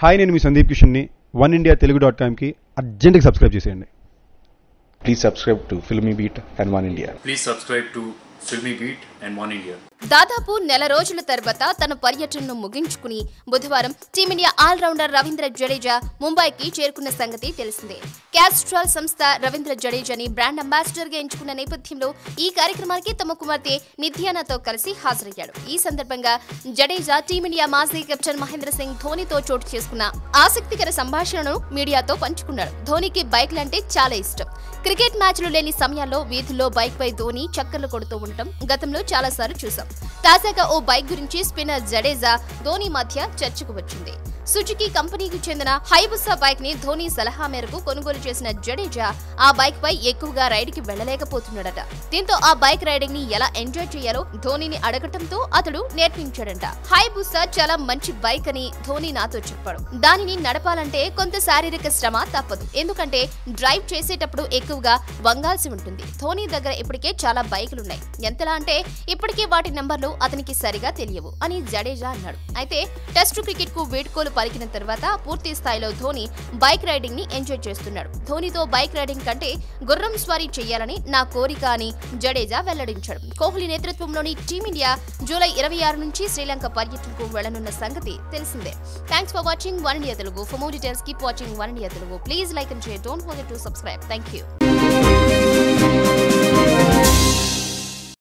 Hi నేను మీ సందీప్ కిషన్ని. వన్ ఇండియా తెలుగు డాట్ కామ్కి అర్జెంట్ సబ్స్క్రైబ్ చేసేయండి. Please subscribe to Filmi Beat and one India please subscribe to Filmi Beat and one India దాదాపు నెల రోజుల తర్వాత తన పర్యటనను ముగించుకుని బుధవారం టీమిండియా ఆల్రౌండర్ రవీంద్ర జడేజా ముంబైకి చేరుకున్న సంగతి తెలిసిందే. క్యాస్ట్రాల్ సంస్థ రవీంద్ర జడేజాని బ్రాండ్ అంబాసిడర్గా ఎంచుకున్న నేపథ్యంలో ఈ కార్యక్రమానికి తమ కుమార్తె నిధ్యానాతో కలిసి హాజరయ్యాడు. ఈ సందర్భంగా జడేజా టీమిండియా మాజీ కెప్టెన్ మహేంద్ర సింగ్ ధోనితో చోటు చేసుకున్న ఆసక్తికర సంభాషణను మీడియాతో పంచుకున్నాడు ధోనికి బైక్లంటే చాలా ఇష్టం. క్రికెట్ మ్యాచ్లు లేని సమయాల్లో వీధుల్లో బైక్ పై ధోని చక్కర్లు కొడుతూ ఉండటం గతంలో చాలాసార్లు చూసాం తాజాగా ఓ బైక్ గురించి స్పిన్నర్ జడేజా ధోని మధ్య చర్చకు వచ్చింది. సుజుకి కంపెనీకి చెందిన హైబుసా బైక్ని ధోని సలహా మేరకు కొనుగోలు చేసిన జడేజా ఆ బైక్ పై ఎక్కువగా రైడ్కి వెళ్ళలేకపోతున్నాడట దీంతో ఆ బైక్ రైడింగ్ని ఎలా ఎంజాయ్ చేయాలో ధోనిని అడగటంతో అతడు నేర్పించాడంట. హైబుసా చాలా మంచి బైక్ అని ధోని నాతో చెప్పాడు. దానిని నడపాలంటే కొంత శారీరక శ్రమ తప్పదు. ఎందుకంటే డ్రైవ్ చేసేటప్పుడు ఎక్కువగా వంగాల్సి ఉంటుంది. ధోని దగ్గర ఇప్పటికే చాలా బైకులున్నాయి. ఎంతలా అంటే ఇప్పటికే వాటి నంబర్లు అతనికి సరిగా తెలియవు అని జడేజా అన్నాడు. అయితే టెస్టు క్రికెట్కు వీడ్కోలు పలికిన తర్వాత పూర్తి స్థాయిలో ధోని బైక్ రైడింగ్ని ఎంజాయ్ చేస్తున్నాడు. ధోనితో బైక్ రైడింగ్ కంటే గుర్రం స్వారీ చేయాలని నా కోరిక అని జడేజా వెల్లడించాడు. కోహ్లీ నేతృత్వంలోని టీమిండియా జూలై ఇరవై ఆరు నుంచి శ్రీలంక పర్యటనకు వెళ్ళనున్న సంగతి తెలిసిందే. Thanks for watching one India Telugu for more details keep watching one India Telugu please like and share don't forget to subscribe thank you